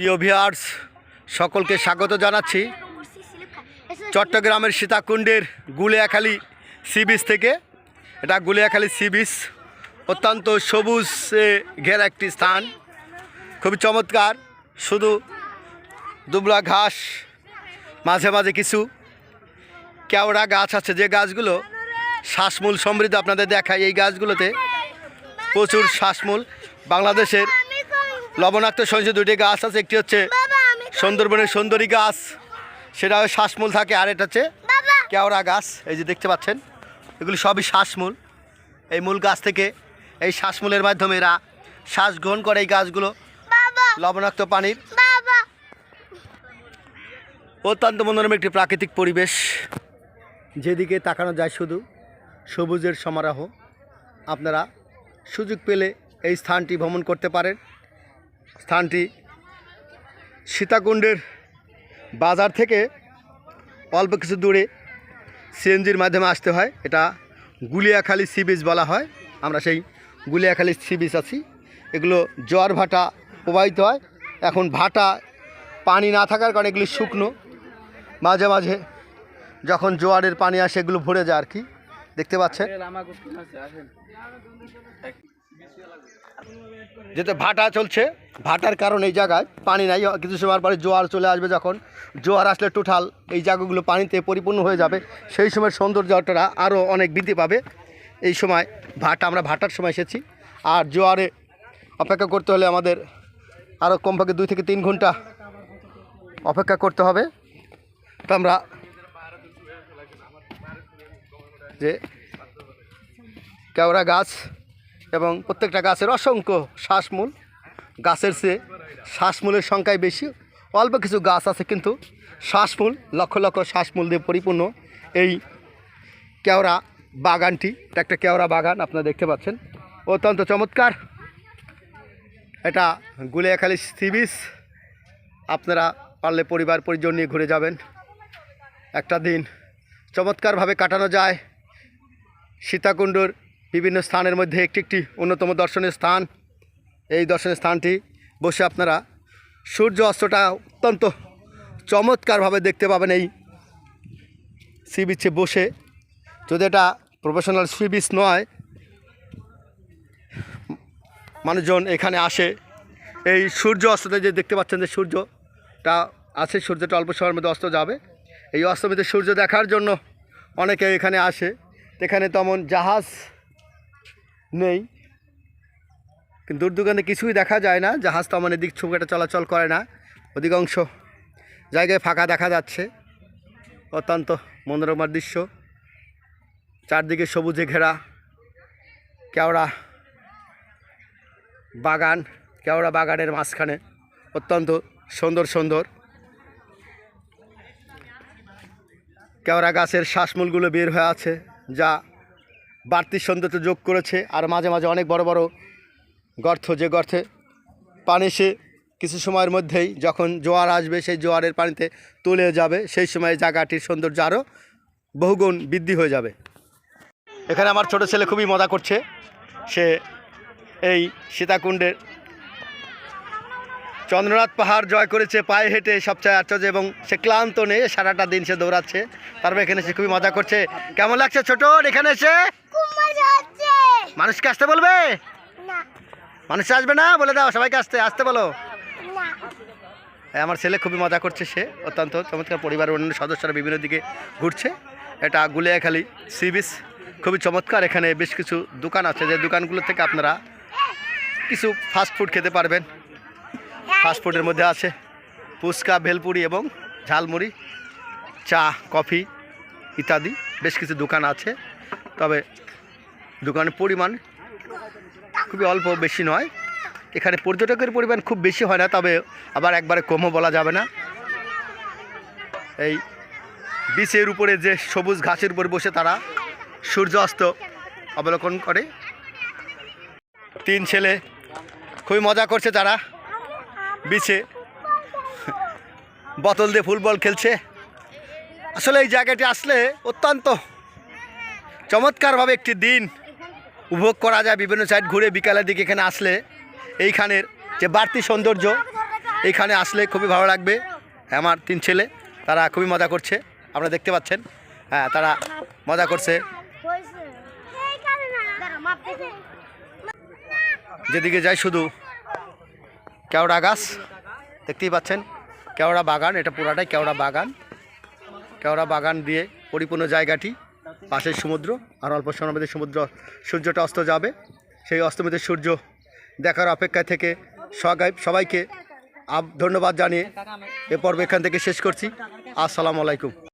প্রিয় ভিয়ার্স সকলকে স্বাগত জানাচ্ছি। চট্টগ্রামের সীতাকুণ্ডের গুলিয়াখালী সি বিচ থেকে। এটা গুলিয়াখালী সি বিচ, অত্যন্ত সবুজ ঘেরা একটি স্থান। খুবই চমৎকার, শুধু দুবলা ঘাস, মাঝে মাঝে কিছু কেওড়া গাছ আছে যে গাছগুলো শ্বাসমূল সমৃদ্ধ আপনাদের দেখায় এই গাছগুলোতে। প্রচুর শ্বাসমূল বাংলাদেশের লবণাক্ত সঞ্চয় দুটি গাছ আছে একটি হচ্ছে সুন্দরবনের সুন্দরী গাছ সেটা শ্বাসমূল থাকে আর এটা হচ্ছে কেওড়া গাছ এই যে দেখতে পাচ্ছেন এগুলি সবই শ্বাসমূল। এই মূল গাছ থেকে এই শ্বাসমূলের মাধ্যমে এরা শ্বাস গ্রহণ করে এই গাছগুলো। লবণাক্ত পানির। অত্যন্ত মনোরম একটি প্রাকৃতিক পরিবেশ। যেদিকে তাকানো যায় শুধু সবুজের সমারোহ। আপনারা সুযোগ পেলে এই স্থানটি ভ্রমণ করতে পারেন। স্থানটি সীতাকুণ্ডের বাজার থেকে অল্প কিছু দূরে সিএনজির মাধ্যমে আসতে হয়। এটা গুলিয়াখালী সি বিচ বলা হয়। আমরা সেই গুলিয়াখালী সি বিচ আছি। এগুলো জোয়ার ভাটা প্রবাহিত হয়। এখন ভাটা পানি না থাকার কারণে এগুলি শুকনো। মাঝে মাঝে যখন জোয়ারের পানি আসে, এগুলো ভরে যায় আর কি। দেখতে পাচ্ছেন? যেতে ভাটা চলছে। ভাটার কারণে এই জায়গায় পানি নাই। কিছু সময় পরে জোয়ার চলে আসবে যখন। জোয়ার আসলে টোটাল এই জায়গাগুলো পানিতে পরিপূর্ণ হয়ে যাবে। সেই সময় সৌন্দর্যটা আরও অনেক বৃদ্ধি পাবে। এই সময় ভাটা, আমরা ভাটার সময় এসেছি। আর জোয়ারে অপেক্ষা করতে হলে আমাদের আরও কমপক্ষে দুই থেকে তিন ঘণ্টা অপেক্ষা করতে হবে। তো আমরা যে কেওড়া গাছ এবং প্রত্যেকটা গাছের অসংখ্য শ্বাসমূল। গাছের চেয়ে শ্বাসমূলের সংখ্যাই বেশি। অল্প কিছু গাছ আছে কিন্তু শ্বাসমূল, লক্ষ লক্ষ শ্বাসমূল দিয়ে পরিপূর্ণ। এই কেওড়া বাগানটি, এটা একটা কেওড়া বাগান, আপনারা দেখতে পাচ্ছেন। অত্যন্ত চমৎকার। এটা গুলিয়াখালী সি বিচ। আপনারা পারলে পরিবার পরিজন নিয়ে ঘুরে যাবেন। একটা দিন চমৎকারভাবে কাটানো যায়। সীতাকুণ্ডর বিভিন্ন স্থানের মধ্যে একটি একটি অন্যতম দর্শনীয় স্থান। এই দর্শনীয় স্থানটি বসে আপনারা সূর্য অস্তটা অত্যন্ত চমৎকারভাবে দেখতে পাবেন এই সি বিচে বসে। যদি এটা প্রফেশনাল সি বিচ নয়, মানুষজন এখানে আসে। এই সূর্য অস্ততে যে দেখতে পাচ্ছেন যে সূর্যটা আছে, সূর্যটা অল্প সময়ের মধ্যে অস্ত যাবে। এই অস্তমিত সূর্য দেখার জন্য অনেকে এখানে আসে। এখানে তেমন জাহাজ নেই। কিন্তু দোকানে কিছুই দেখা যায় না। জাহাজ তেমন এদিক খুব একটা চলাচল করে না। অধিকাংশ জায়গায় ফাঁকা দেখা যাচ্ছে। অত্যন্ত মনোরমার দৃশ্য। চারদিকে সবুজে ঘেরা কেওড়া বাগান, কেওড়া বাগানের মাঝখানে অত্যন্ত সুন্দর সুন্দর কেওড়া গাছের শ্বাসমূলগুলো বের হয়ে আছে, যা বাড়তি সৌন্দর্য যোগ করেছে। আর মাঝে মাঝে অনেক বড় বড় গর্ত, যে গর্তে পানি সে কিছু সময়ের মধ্যেই যখন জোয়ার আসবে, সেই জোয়ারের পানিতে তুলে যাবে, সেই সময় জায়গাটির সৌন্দর্য আরও বহুগুণ বৃদ্ধি হয়ে যাবে। এখানে আমার ছোট ছেলে খুবই মজা করছে। সে এই সীতাকুণ্ডের চন্দ্রনাথ পাহাড় জয় করেছে, পায়ে হেঁটে সবচেয়ে আশ্চর্য এবং সে ক্লান্ত নেই, সারাটা দিন সে দৌড়াচ্ছে। তারপর এখানে সে খুবই মজা করছে। কেমন লাগছে ছোট এখানে এসে? মানুষকে আসতে বলবে? মানুষ আসবে না? বলে দাও সবাইকে আসতে আসতে বলো। হ্যাঁ, আমার ছেলে খুবই মজা করছে সে অত্যন্ত চমৎকার পরিবারের অন্যান্য সদস্যরা বিভিন্ন দিকে ঘুরছে। এটা গুলিয়াখালী সি বিচ খুবই চমৎকার এখানে বেশ কিছু দোকান আছে। যে দোকানগুলো থেকে আপনারা কিছু ফাস্ট ফুড খেতে পারবেন। ফাস্ট ফুডের মধ্যে আছে ফুচকা ভেলপুরি এবং ঝালমুড়ি চা কফি ইত্যাদি বেশ কিছু দোকান আছে। তবে দোকানের পরিমাণ খুবই অল্প বেশি নয়। এখানে পর্যটকের পরিমাণ খুব বেশি হয় না, তবে আবার একবারে কমও বলা যাবে না। এই বিচের উপরে যে সবুজ ঘাসের উপর বসে তারা সূর্য অস্ত অবলোকন করে। তিন ছেলে খুবই মজা করছে তারা বিচে বোতল দিয়ে ফুটবল খেলছে। আসলে এই জায়গাটি আসলে অত্যন্ত চমৎকারভাবে একটি দিন উপভোগ করা যায়, বিভিন্ন সাইড ঘুরে বিকালের দিকে এখানে আসলে। এইখানের যে বাড়তি সৌন্দর্য, এইখানে আসলে খুবই ভালো লাগবে। আমার তিন ছেলে, তারা খুবই মজা করছে। আপনারা দেখতে পাচ্ছেন হ্যাঁ তারা মজা করছে। যেদিকে যাই শুধু কেওড়া গাছ, দেখতেই পাচ্ছেন, কেওড়া বাগান, এটা পুরাটাই কেওড়া বাগান। কেওড়া বাগান দিয়ে পরিপূর্ণ জায়গাটি। পাশের সমুদ্র আর অল্প সময় মধ্যে সমুদ্র, সূর্যটা অস্ত যাবে। সেই অস্তমিত সূর্য দেখার অপেক্ষায় থেকে সবাই সবাইকে ধন্যবাদ জানিয়ে এ পর্ব এখান থেকে শেষ করছি। আসসালামু আলাইকুম।